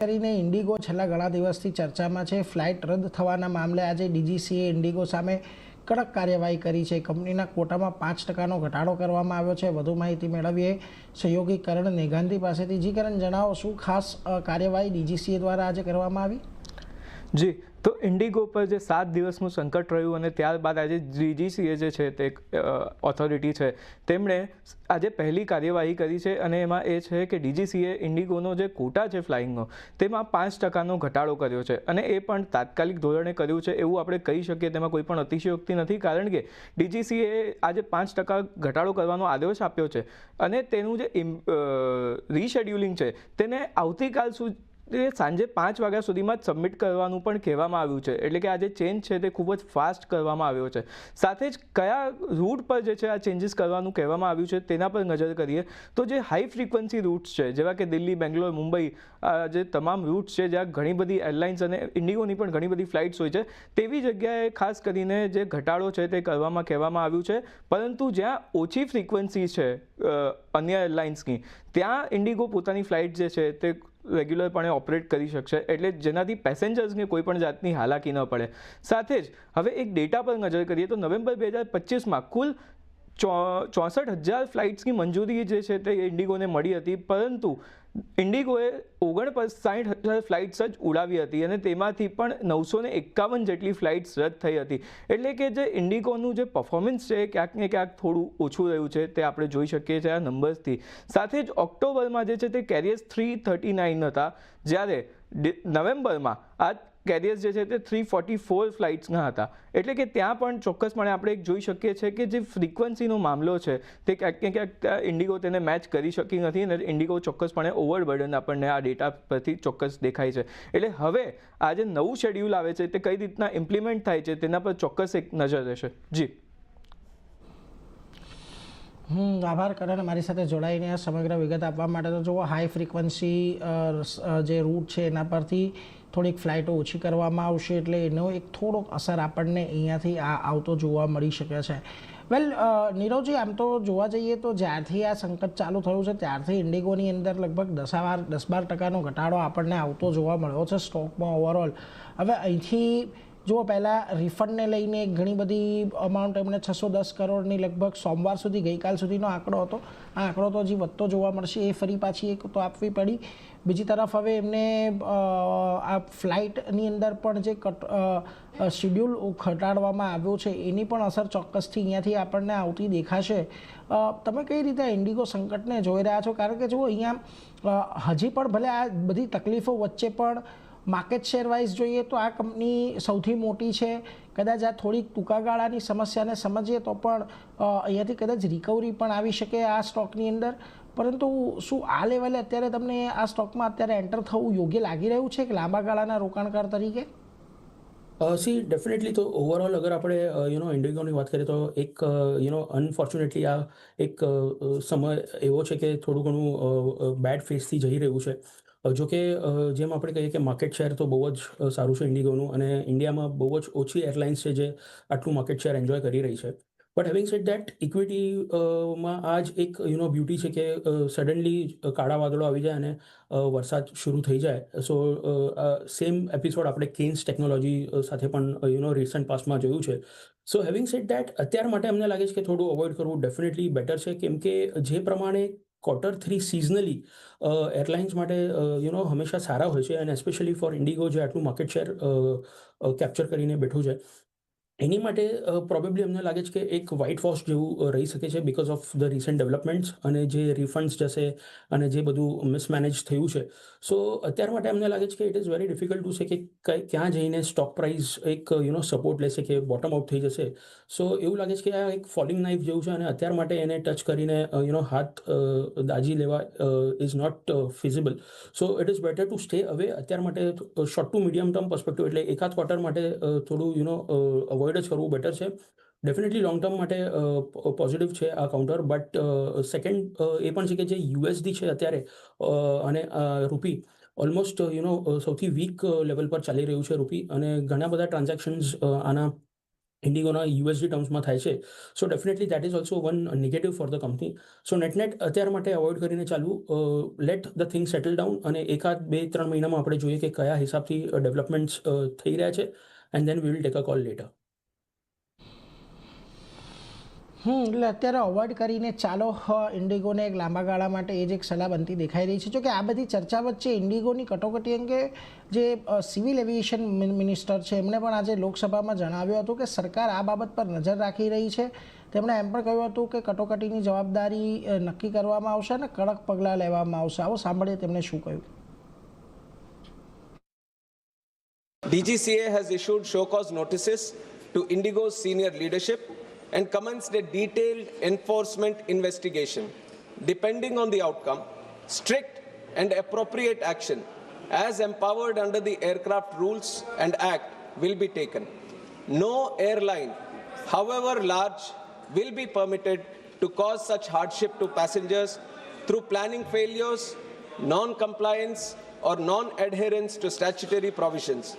કરીને ઇન્ડિગો છેલ્લા ઘણા દિવસથી ચર્ચામાં છે. ફ્લાઇટ રદ થવાના મામલે આજે ડીજીસીએ ઇન્ડિગો સામે કડક કાર્યવાહી કરી છે. કંપનીના કોટામાં પાંચ ટકાનો ઘટાડો કરવામાં આવ્યો છે. વધુ માહિતી મેળવીએ સહયોગી કરણ નેગાંધી પાસેથી. જી, કરણ, જણાવો, શું ખાસ કાર્યવાહી ડીજીસીએ દ્વારા આજે કરવામાં આવી? જી તો ઇન્ડિગો પર જે સાત દિવસનું સંકટ રહ્યું અને ત્યારબાદ આજે જીજીસીએ જે છે તે ઓથોરિટી છે, તેમણે આજે પહેલી કાર્યવાહી કરી છે અને એમાં એ છે કે ડીજીસીએ ઇન્ડિગોનો જે કોટા છે ફ્લાઇંગનો, તેમાં પાંચ ટકાનો ઘટાડો કર્યો છે અને એ પણ તાત્કાલિક ધોરણે કર્યું છે એવું આપણે કહી શકીએ, તેમાં કોઈ પણ અતિશયોક્તિ નથી કારણ કે ડીજીસીએ આજે પાંચ ટકા ઘટાડો કરવાનો આદેશ આપ્યો છે અને તેનું જે રીશેડ્યુલિંગ છે તેને આવતીકાલ સુધી એ સાંજે પાંચ વાગ્યા સુધીમાં જ સબમિટ કરવાનું પણ કહેવામાં આવ્યું છે. એટલે કે આ જે ચેન્જ છે તે ખૂબ જ ફાસ્ટ કરવામાં આવ્યો છે. સાથે જ કયા રૂટ પર જે છે આ ચેન્જીસ કરવાનું કહેવામાં આવ્યું છે તેના પર નજર કરીએ તો જે હાઈ ફ્રિકવન્સી રૂટ્સ છે, જેવા કે દિલ્હી, બેંગ્લોર, મુંબઈ, આ જે તમામ રૂટ્સ છે જ્યાં ઘણી બધી એરલાઇન્સ અને ઇન્ડિગોની પણ ઘણી બધી ફ્લાઇટ્સ હોય છે, તેવી જગ્યાએ ખાસ કરીને જે ઘટાડો છે તે કરવામાં કહેવામાં આવ્યું છે. પરંતુ જ્યાં ઓછી ફ્રિકવન્સી છે અન્ય એરલાઇન્સની ત્યાં ઇન્ડિગો પોતાની ફ્લાઇટ જે છે તે રેગ્યુલરપણે ઓપરેટ કરી શકશે. એટલે જેનાથી પેસેન્જર્સને કોઈ પણ જાતની હાલાકી ન પડે. સાથે જ, હવે એક ડેટા પર નજર કરીએ તો નવેમ્બર બે હજાર પચીસમાં કુલ ચોસઠ હજાર ફ્લાઇટ્સની મંજૂરી જે છે તે ઇન્ડિગોને મળી હતી. પરંતુ ઇન્ડિગોએ ઓગણ સાઠ હજાર ફ્લાઇટ્સ જ ઉડાવી હતી અને તેમાંથી પણ નવસો એકાવન જેટલી ફ્લાઇટ્સ રદ થઈ હતી. એટલે કે જે ઇન્ડિગોનું જે પરફોર્મન્સ છે ક્યાંક ને ક્યાંક થોડું ઓછું રહ્યું છે તે આપણે જોઈ શકીએ છીએ આ નંબર્સથી સાથે જ ઓક્ટોબરમાં જે છે તે કેરિયર્સ થ્રી થર્ટી નાઇન હતા. જ્યારે નવેમ્બરમાં આ કેરિયર્સ જે છે તે થ્રી ફોર્ટી ફોર ફ્લાઇટ્સના હતા. એટલે કે ત્યાં પણ ચોક્કસપણે આપણે એક જોઈ શકીએ છીએ કે જે ફ્રિકવન્સીનો મામલો છે, તે ક્યાંક ને ક્યાંક ઇન્ડિગો તેને મેચ કરી શકી નથી અને ઇન્ડિગો ચોક્કસપણે ઓવરબર્ડન આપણને આ ડેટા પરથી ચોક્કસ દેખાય છે. એટલે હવે આ જે નવું શેડ્યુલ આવે છે, તે કઈ રીતના ઇમ્પ્લિમેન્ટ થાય છે, તેના પર ચોક્કસ એક નજર રહેશે. જી. હું આભાર કરણ મારી સાથે જોડાઈને આ સમગ્ર વિગત આપવા માટે તો જુઓ હાઈ ફ્રિકવન્સી જે રૂટ છે, એના પરથી થોડીક ફ્લાઇટો ઓછી કરવામાં આવશે એટલે એનો એક થોડોક અસર આપણને અહીંયાથી આ આવતો જોવા મળી શકે છે. વેલ નીરવજી, આમ તો જોવા જઈએ તો જ્યારથી આ સંકટ ચાલુ થયું છે, ત્યારથી ઇન્ડિગોની અંદર લગભગ દસ બાર દસ બાર ટકાનો ઘટાડો આપણને આવતો જોવા મળ્યો છે, સ્ટોકમાં ઓવરઓલ હવે અહીંથી જુઓ, પહેલાં રિફંડને લઈને ઘણી બધી અમાઉન્ટ એમણે છસો દસ કરોડની લગભગ સોમવાર સુધી, ગઈકાલ સુધીનો આંકડો હતો. આ આંકડો તો હજી વધતો જોવા મળશે, એ ફરી પાછી એક તો આપવી પડી. બીજી તરફ હવે એમને આ ફ્લાઇટની અંદર પણ જે કટ શિડ્યુલ ઘટાડવામાં આવ્યો છે, એની પણ અસર ચોક્કસથી અહીંયાથી આપણને આવતી દેખાશે. તમે કઈ રીતે ઇન્ડિગો સંકટને જોઈ રહ્યા છો? કારણ કે જુઓ, અહીંયા હજી પણ ભલે આ બધી તકલીફો વચ્ચે પણ માર્કેટ શેર વાઇઝ જોઈએ તો આ કંપની સૌથી મોટી છે. કદાચ આ થોડીક ટૂંકા ગાળાની સમસ્યાને સમજીએ તો પણ અહીંયાથી કદાચ રિકવરી પણ આવી શકે આ સ્ટોકની અંદર. પરંતુ શું આ લેવલે અત્યારે તમને આ સ્ટોકમાં અત્યારે એન્ટર થવું યોગ્ય લાગી રહ્યું છે કે લાંબા ગાળાના રોકાણકાર તરીકે? સી ડેફિનેટલી તો ઓવરઓલ અગર આપણે યુ નો ઇન્ડિગોની વાત કરીએ તો એક યુ નો અનફોર્ચ્યુનેટલી આ એક સમય એવો છે કે થોડું ઘણું બેડ ફેસથી જઈ રહ્યું છે. જો કે જેમ આપણે કહીએ કે માર્કેટ શેર તો બહુ જ સારું છે ઇન્ડિગોનું અને ઇન્ડિયામાં બહુ જ ઓછી એરલાઇન્સ છે જે આટલું માર્કેટ શેર એન્જોય કરી રહી છે. બટ હેવિંગ સેટ દેટ ઇક્વિટીમાં આ જ એક યુ નો બ્યુટી છે કે સડનલી કાળા વાદળો આવી જાય અને વરસાદ શરૂ થઈ જાય. સો સેમ એપિસોડ આપણે કેન્સ ટેકનોલોજી સાથે પણ યુ નો રિસન્ટ પાસ્ટમાં જોયું છે. સો હેવિંગ સેટ દેટ અત્યાર માટે અમને લાગે છે કે થોડું અવોઇડ કરવું ડેફિનેટલી બેટર છે. કેમ કે જે પ્રમાણે ક્વાર્ટર થ્રી સિઝનલી એરલાઇન્સ માટે યુ નો હંમેશા સારા હોય છે. અને એસ્પેશિયલી ફોર ઇન્ડિગો જે આટલું માર્કેટ શેર કેપ્ચર કરીને બેઠું છે. એની માટે પ્રોબેબલી અમને લાગે છે કે એક વ્હાઇટ વોશ જેવું રહી શકે છે because of the recent developments અને જે રિફંડ્સ જશે અને જે બધું મિસમેનેજ થયું છે. સો અત્યાર માટે અમને લાગે છે કે it is very difficult to say કે ક્યાં જઈને સ્ટોક પ્રાઇસ એક યુ નો સપોર્ટ લેશે કે બોટમ આઉટ થઈ જશે. સો એવું લાગે છે કે આ એક ફોલિંગ નાઇફ જેવું છે અને અત્યાર માટે એને ટચ કરીને યુ નો હાથ દાજી લેવા is not feasible so it is better to stay away અત્યાર માટે short to medium term perspective એટલે એકાદ ક્વાર્ટર માટે થોડું યુ નો અવોઇડ જ કરવું બેટર છે. ડેફિનેટલી લોંગ ટર્મ માટે પોઝિટિવ છે આ કાઉન્ટર બટ સેકન્ડ એ પણ છે કે જે યુએસડી છે અત્યારે અને રૂપી ઓલમોસ્ટ યુ નો સૌથી વીક લેવલ પર ચાલી રહ્યું છે રૂપી, અને ઘણા બધા ટ્રાન્ઝેક્શન્સ આના ઇન્ડિગોના યુએસડી ટર્મ્સમાં થાય છે. So definitely that is also one negative for the company so net net અત્યાર માટે અવોઇડ કરીને ચાલવું let the thing settle down અને એકાદ બે ત્રણ મહિનામાં આપણે જોઈએ કે કયા હિસાબથી ડેવલપમેન્ટ્સ થઈ રહ્યા છે and then we will take a call later hmm, એટલે અત્યારે અવોઇડ કરીને ચાલો ઇન્ડિગોને એક લાંબા ગાળા માટે એ જ એક સલાહ બનતી દેખાઈ રહી છે. જો કે આ બધી ચર્ચા વચ્ચે ઇન્ડિગોની કટોકટી અંગે જે સિવિલ એવિએશન મિનિસ્ટર છે, એમણે પણ આજે લોકસભામાં જણાવ્યું હતું કે સરકાર આ બાબત પર નજર રાખી રહી છે. તેમણે એમ પણ કહ્યું હતું કે કટોકટીની જવાબદારી નક્કી કરવામાં આવશે અને કડક પગલાં લેવામાં આવશે. આવો સાંભળીએ તેમણે શું કહ્યું. DGCA has issued show cause notices to Indigo's senior leadership. And commenced a detailed enforcement investigation. Depending on the outcome, strict and appropriate action, as empowered under the aircraft rules and act, will be taken. No airline, however large, will be permitted to cause such hardship to passengers through planning failures, non compliance, or non adherence to statutory provisions.